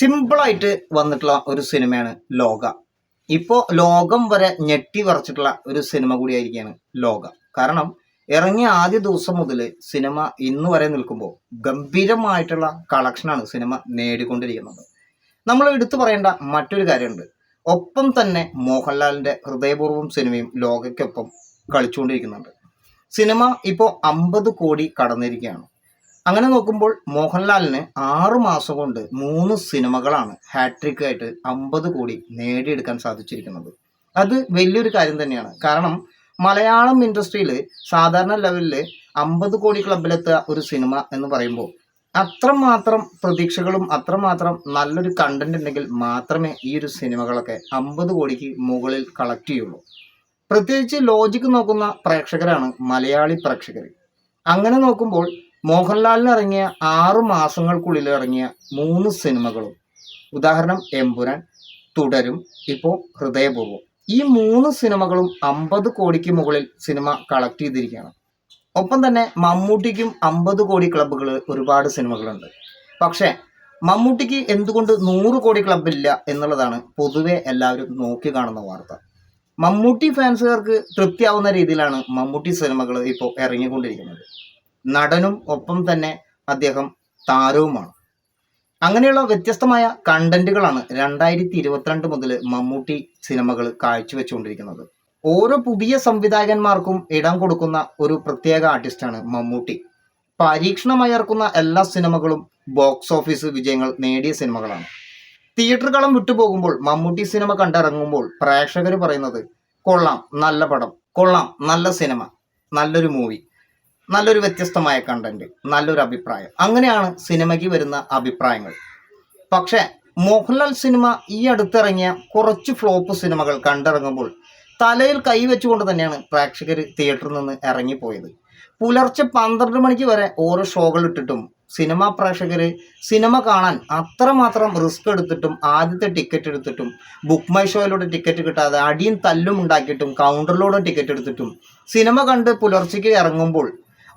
സിമ്പിളായിട്ട് വന്നിട്ടുള്ള ഒരു സിനിമയാണ് ലോക. ഇപ്പോൾ ലോകം വരെ ഞെട്ടി വറച്ചിട്ടുള്ള ഒരു സിനിമ കൂടിയായിരിക്കുകയാണ് ലോക. കാരണം ഇറങ്ങിയ ആദ്യ ദിവസം മുതൽ സിനിമ ഇന്ന് വരെ നിൽക്കുമ്പോൾ ഗംഭീരമായിട്ടുള്ള കളക്ഷനാണ് സിനിമ നേടിക്കൊണ്ടിരിക്കുന്നത്. നമ്മൾ എടുത്തു പറയേണ്ട മറ്റൊരു കാര്യമുണ്ട്. ഒപ്പം തന്നെ മോഹൻലാലിന്റെ ഹൃദയപൂർവം സിനിമയും ലോകയ്ക്കൊപ്പം കളിച്ചുകൊണ്ടിരിക്കുന്നുണ്ട്. സിനിമ ഇപ്പോൾ അമ്പത് കോടി കടന്നിരിക്കുകയാണ്. അങ്ങനെ നോക്കുമ്പോൾ മോഹൻലാലിന് ആറു മാസം കൊണ്ട് മൂന്ന് സിനിമകളാണ് ഹാട്രിക് ആയിട്ട് അമ്പത് കോടി നേടിയെടുക്കാൻ സാധിച്ചിരിക്കുന്നത്. അത് വലിയൊരു കാര്യം തന്നെയാണ്. കാരണം മലയാളം ഇൻഡസ്ട്രിയിൽ സാധാരണ ലെവലിൽ അമ്പത് കോടി ക്ലബിലെത്തുക ഒരു സിനിമ എന്ന് പറയുമ്പോൾ അത്രമാത്രം പ്രതീക്ഷകളും അത്രമാത്രം നല്ലൊരു കണ്ടന്റ് ഉണ്ടെങ്കിൽ മാത്രമേ ഈ ഒരു സിനിമകളൊക്കെ അമ്പത് കോടിക്ക് മുകളിൽ കളക്ട് ചെയ്യുള്ളൂ. പ്രത്യേകിച്ച് ലോജിക്ക് നോക്കുന്ന പ്രേക്ഷകരാണ് മലയാളി പ്രേക്ഷകർ അങ്ങനെ നോക്കുമ്പോൾ മോഹൻലാലിന് ഇറങ്ങിയ ആറു മാസങ്ങൾക്കുള്ളിൽ ഇറങ്ങിയ മൂന്ന് സിനിമകളും. ഉദാഹരണം എമ്പുരാൻ തുടരും ഇപ്പോൾ ഹൃദയപൂർവം. ഈ മൂന്ന് സിനിമകളും അമ്പത് കോടിക്ക് മുകളിൽ സിനിമ കളക്ട് ചെയ്തിരിക്കുകയാണ്. ഒപ്പം തന്നെ മമ്മൂട്ടിക്കും അമ്പത് കോടി ക്ലബ്ബുകൾ ഒരുപാട് സിനിമകളുണ്ട്. പക്ഷേ മമ്മൂട്ടിക്ക് എന്തുകൊണ്ട് നൂറ് കോടി ക്ലബില്ല എന്നുള്ളതാണ് പൊതുവെ എല്ലാവരും നോക്കി കാണുന്ന വാർത്ത. മമ്മൂട്ടി ഫാൻസുകാർക്ക് തൃപ്തിയാവുന്ന രീതിയിലാണ് മമ്മൂട്ടി സിനിമകൾ ഇപ്പോൾ ഇറങ്ങിക്കൊണ്ടിരിക്കുന്നത്. നടനും ഒപ്പം തന്നെ അദ്ദേഹം താരവുമാണ്. അങ്ങനെയുള്ള വ്യത്യസ്തമായ കണ്ടന്റുകളാണ് രണ്ടായിരത്തി ഇരുപത്തിരണ്ട് മുതൽ മമ്മൂട്ടി സിനിമകൾ കാഴ്ചവെച്ചുകൊണ്ടിരിക്കുന്നത്. ഓരോ പുതിയ സംവിധായകന്മാർക്കും ഇടം കൊടുക്കുന്ന ഒരു പ്രത്യേക ആർട്ടിസ്റ്റാണ് മമ്മൂട്ടി. പരീക്ഷണമായി ഇറക്കുന്ന എല്ലാ സിനിമകളും ബോക്സ് ഓഫീസ് വിജയങ്ങൾ നേടിയ സിനിമകളാണ്. തിയേറ്ററുകളും കളം വിട്ടുപോകുമ്പോൾ മമ്മൂട്ടി സിനിമ കണ്ടിറങ്ങുമ്പോൾ പ്രേക്ഷകർ പറയുന്നത് കൊള്ളാം നല്ല പടം കൊള്ളാം നല്ല സിനിമ നല്ലൊരു മൂവി. നല്ലൊരു വ്യത്യസ്തമായ കണ്ടന്റ് നല്ലൊരു അഭിപ്രായം. അങ്ങനെയാണ് സിനിമയ്ക്ക് വരുന്ന അഭിപ്രായങ്ങൾ. പക്ഷേ മോഹൻലാൽ സിനിമ ഈ അടുത്തിറങ്ങിയ കുറച്ച് ഫ്ലോപ്പ് സിനിമകൾ കണ്ടിറങ്ങുമ്പോൾ തലയിൽ കൈവച്ചുകൊണ്ട് തന്നെയാണ് പ്രേക്ഷകർ തിയേറ്ററിൽ നിന്ന് ഇറങ്ങിപ്പോയത്. പുലർച്ചെ പന്ത്രണ്ട് മണിക്ക് വരെ ഓരോ ഷോകൾ ഇട്ടിട്ടും സിനിമ പ്രേക്ഷകർ സിനിമ കാണാൻ അത്രമാത്രം റിസ്ക് എടുത്തിട്ടും ആദ്യത്തെ ടിക്കറ്റ് എടുത്തിട്ടും ബുക്ക് മൈ ഷോയിലൂടെ ടിക്കറ്റ് കിട്ടാതെ അടിയും തല്ലും ഉണ്ടാക്കിയിട്ടും കൗണ്ടറിലൂടെ ടിക്കറ്റ് എടുത്തിട്ടും സിനിമ കണ്ട് പുലർച്ചയ്ക്ക് ഇറങ്ങുമ്പോൾ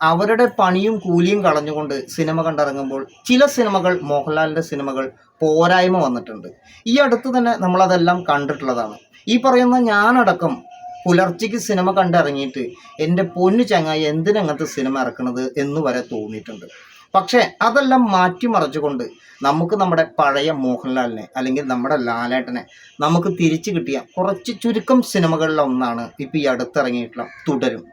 അവരുടെ പണിയും കൂലിയും കളഞ്ഞുകൊണ്ട് സിനിമ കണ്ടിറങ്ങുമ്പോൾ ചില സിനിമകൾ മോഹൻലാലിന്റെ സിനിമകൾ പോരായ്മ വന്നിട്ടുണ്ട്. ഈ അടുത്ത് തന്നെ നമ്മളതെല്ലാം കണ്ടിട്ടുള്ളതാണ്. ഈ പറയുന്ന ഞാനടക്കം പുലർച്ചയ്ക്ക് സിനിമ കണ്ടിറങ്ങിയിട്ട് എന്റെ പൊന്നു ചങ്ങായി എന്തിനങ്ങനത്തെ സിനിമ ഇറക്കണത് എന്ന് വരെ തോന്നിയിട്ടുണ്ട്. പക്ഷേ അതെല്ലാം മാറ്റിമറിച്ചുകൊണ്ട് നമുക്ക് നമ്മുടെ പഴയ മോഹൻലാലിനെ അല്ലെങ്കിൽ നമ്മുടെ ലാലേട്ടനെ നമുക്ക് തിരിച്ചു കിട്ടിയ കുറച്ച് ചുരുക്കം സിനിമകളിലൊന്നാണ് ഇപ്പോൾ ഈ അടുത്തിറങ്ങിയിട്ടുള്ള തുടരും.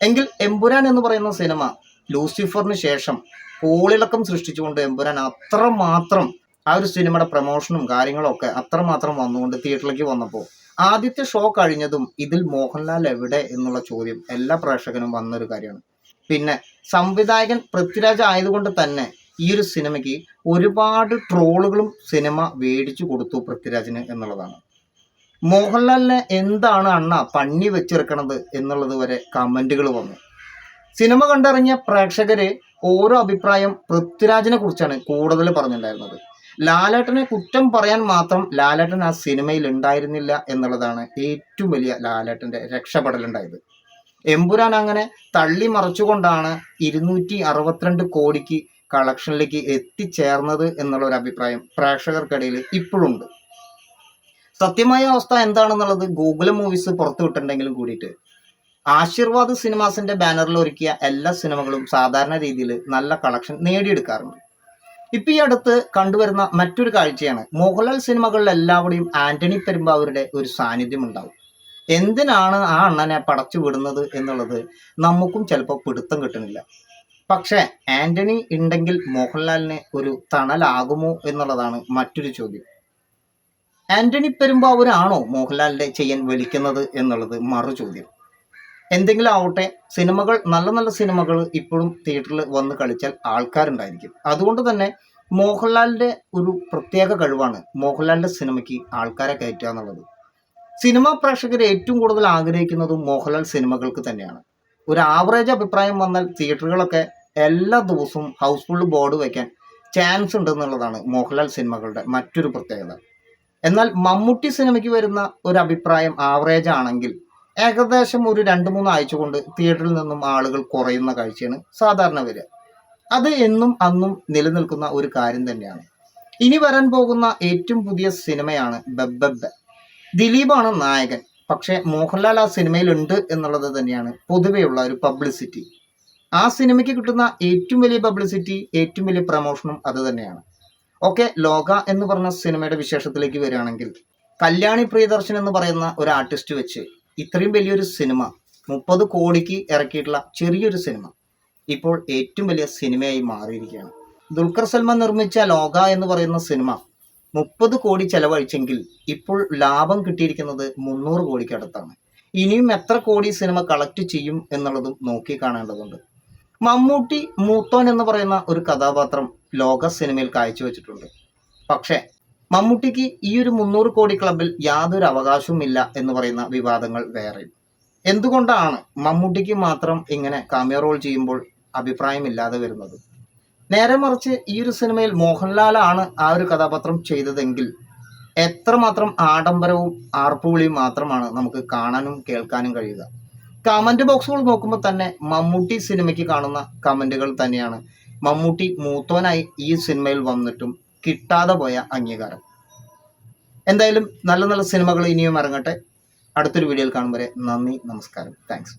എങ്കിൽ എമ്പുരാൻ എന്ന് പറയുന്ന സിനിമ ലൂസിഫറിന് ശേഷം കോളിളക്കം സൃഷ്ടിച്ചുകൊണ്ട് എമ്പുരാൻ അത്രമാത്രം ആ ഒരു സിനിമയുടെ പ്രമോഷനും കാര്യങ്ങളും ഒക്കെ അത്രമാത്രം വന്നുകൊണ്ട് തിയേറ്ററിലേക്ക് വന്നപ്പോൾ ആദ്യത്തെ ഷോ കഴിഞ്ഞതും ഇതിൽ മോഹൻലാൽ എവിടെ എന്നുള്ള ചോദ്യം എല്ലാ പ്രേക്ഷകനും വന്നൊരു കാര്യമാണ്. പിന്നെ സംവിധായകൻ പൃഥ്വിരാജ് ആയതുകൊണ്ട് തന്നെ ഈ ഒരു സിനിമയ്ക്ക് ഒരുപാട് ട്രോളുകളും സിനിമ മേടിച്ചു കൊടുത്തു പൃഥ്വിരാജിന് എന്നുള്ളതാണ്. മോഹൻലാലിനെ എന്താണ് അണ്ണ പണി വെച്ചിറക്കണത് എന്നുള്ളത് വരെ കമന്റുകൾ വന്നു. സിനിമ കണ്ടിറങ്ങിയ പ്രേക്ഷകര് ഓരോ അഭിപ്രായം പൃഥ്വിരാജിനെ കുറിച്ചാണ് കൂടുതൽ പറഞ്ഞിട്ടുണ്ടായിരുന്നത്. ലാലേട്ടനെ കുറ്റം പറയാൻ മാത്രം ലാലേട്ടൻ ആ സിനിമയിൽ ഉണ്ടായിരുന്നില്ല എന്നുള്ളതാണ് ഏറ്റവും വലിയ ലാലേട്ടന്റെ രക്ഷപ്പെടലുണ്ടായത്. എമ്പുരാൻ അങ്ങനെ തള്ളി മറച്ചുകൊണ്ടാണ് ഇരുന്നൂറ്റി അറുപത്തിരണ്ട് കോടിക്ക് കളക്ഷനിലേക്ക് എത്തിച്ചേർന്നത് എന്നുള്ള ഒരു അഭിപ്രായം പ്രേക്ഷകർക്കിടയിൽ ഇപ്പോഴുണ്ട്. സത്യമായ അവസ്ഥ എന്താണെന്നുള്ളത് ഗൂഗിൾ മൂവീസ് പുറത്തുവിട്ടിട്ടുണ്ടെങ്കിലും കൂടിയിട്ട്. ആശീർവാദ് സിനിമാസിന്റെ ബാനറിൽ ഒരുക്കിയ എല്ലാ സിനിമകളും സാധാരണ രീതിയിൽ നല്ല കളക്ഷൻ നേടിയെടുക്കാറുണ്ട്. ഇപ്പൊ ഈ അടുത്ത് കണ്ടുവരുന്ന മറ്റൊരു കാഴ്ചയാണ്. മോഹൻലാൽ സിനിമകളിൽ എല്ലാവരുടെയും ആന്റണി പെരുമ്പാവൂരുടെ ഒരു സാന്നിധ്യം ഉണ്ടാവും. എന്തിനാണ് ആ അണ്ണനെ പടച്ചു വിടുന്നത് എന്നുള്ളത് നമുക്കും ചിലപ്പോൾ പിടുത്തം കിട്ടുന്നില്ല. പക്ഷേ ആന്റണി ഉണ്ടെങ്കിൽ മോഹൻലാലിന് ഒരു തണലാകുമോ എന്നുള്ളതാണ് മറ്റൊരു ചോദ്യം. ആന്റണി പെരുമ്പാവൂരാണോ മോഹൻലാലിന്റെ ചെയ്യാൻ വലിക്കുന്നത് എന്നുള്ളത് മറു ചോദ്യം. എന്തെങ്കിലും ആവട്ടെ സിനിമകൾ നല്ല നല്ല സിനിമകൾ ഇപ്പോഴും തിയേറ്ററിൽ വന്ന് കളിച്ചാൽ ആൾക്കാരുണ്ടായിരിക്കും. അതുകൊണ്ട് തന്നെ മോഹൻലാലിന്റെ ഒരു പ്രത്യേക കഴിവാണ് മോഹൻലാലിന്റെ സിനിമയ്ക്ക് ആൾക്കാരെ കയറ്റുക എന്നുള്ളത്. സിനിമാ പ്രേക്ഷകർ ഏറ്റവും കൂടുതൽ ആഗ്രഹിക്കുന്നതും മോഹൻലാൽ സിനിമകൾക്ക് തന്നെയാണ്. ഒരു ആവറേജ് അഭിപ്രായം വന്നാൽ തിയേറ്ററുകളൊക്കെ എല്ലാ ദിവസവും ഹൗസ്ഫുൾ ബോർഡ് വയ്ക്കാൻ ചാൻസ് ഉണ്ടെന്നുള്ളതാണ് മോഹൻലാൽ സിനിമകളുടെ മറ്റൊരു പ്രത്യേകത. എന്നാൽ മമ്മൂട്ടി സിനിമയ്ക്ക് വരുന്ന ഒരു അഭിപ്രായം ആവറേജ് ആണെങ്കിൽ ഏകദേശം ഒരു രണ്ട് മൂന്ന് ആഴ്ച കൊണ്ട് തിയേറ്ററിൽ നിന്നും ആളുകൾ കുറയുന്ന കാഴ്ചയാണ് സാധാരണ വരിക. അത് എന്നും അന്നും നിലനിൽക്കുന്ന ഒരു കാര്യം തന്നെയാണ്. ഇനി വരാൻ പോകുന്ന ഏറ്റവും പുതിയ സിനിമയാണ് ബബ്ബബ്ബ. ദിലീപാണ് നായകൻ. പക്ഷേ മോഹൻലാൽ ആ സിനിമയിലുണ്ട് എന്നുള്ളത് തന്നെയാണ് പൊതുവെയുള്ള ഒരു പബ്ലിസിറ്റി ആ സിനിമയ്ക്ക് കിട്ടുന്ന ഏറ്റവും വലിയ പബ്ലിസിറ്റി ഏറ്റവും വലിയ പ്രമോഷനും അത് തന്നെയാണ്. ഓക്കെ ലോക എന്ന് പറഞ്ഞ സിനിമയുടെ വിശേഷത്തിലേക്ക് വരികയാണെങ്കിൽ കല്യാണി പ്രിയദർശൻ എന്ന് പറയുന്ന ഒരു ആർട്ടിസ്റ്റ് വെച്ച് ഇത്രയും വലിയൊരു സിനിമ മുപ്പത് കോടിക്ക് ഇറക്കിയിട്ടുള്ള ചെറിയൊരു സിനിമ ഇപ്പോൾ ഏറ്റവും വലിയ സിനിമയായി മാറിയിരിക്കുകയാണ്. ദുൽഖർ സൽമാൻ നിർമ്മിച്ച ലോക എന്ന് പറയുന്ന സിനിമ മുപ്പത് കോടി ചെലവഴിച്ചെങ്കിൽ ഇപ്പോൾ ലാഭം കിട്ടിയിരിക്കുന്നത് മുന്നൂറ് കോടിക്കടുത്താണ് ഇനിയും എത്ര കോടി സിനിമ കളക്ട് ചെയ്യും എന്നുള്ളതും നോക്കി കാണേണ്ടതുണ്ട്. മമ്മൂട്ടി മൂത്തോൻ എന്ന് പറയുന്ന ഒരു കഥാപാത്രം ലോക സിനിമയിൽ കാഴ്ചവെച്ചിട്ടുണ്ട്. പക്ഷേ മമ്മൂട്ടിക്ക് ഈ ഒരു മുന്നൂറ് കോടി ക്ലബിൽ യാതൊരു അവകാശവും ഇല്ല എന്ന് പറയുന്ന വിവാദങ്ങൾ വേറെയും എന്തുകൊണ്ടാണ് മമ്മൂട്ടിക്ക് മാത്രം ഇങ്ങനെ കാമിയ റോൾ ചെയ്യുമ്പോൾ അഭിപ്രായമില്ലാതെ വരുന്നത്? നേരെ മറിച്ച് ഈ ഒരു സിനിമയിൽ മോഹൻലാലാണ് ആ ഒരു കഥാപാത്രം ചെയ്തതെങ്കിൽ എത്രമാത്രം ആഡംബരവും ആർപ്പുവിളിയും മാത്രമാണ് നമുക്ക് കാണാനും കേൾക്കാനും കഴിയുക. കമന്റ് ബോക്സുകൾ നോക്കുമ്പോൾ തന്നെ മമ്മൂട്ടി സിനിമയ്ക്ക് കാണുന്ന കമന്റുകൾ തന്നെയാണ്. മമ്മൂട്ടി മൂത്തോനായി ഈ സിനിമയിൽ വന്നിട്ടും കിട്ടാതെ പോയ അംഗീകാരം. എന്തായാലും നല്ല നല്ല സിനിമകൾ ഇനിയും ഇറങ്ങട്ടെ. അടുത്തൊരു വീഡിയോയിൽ കാണും വരെ നന്ദി നമസ്കാരം. താങ്ക്സ്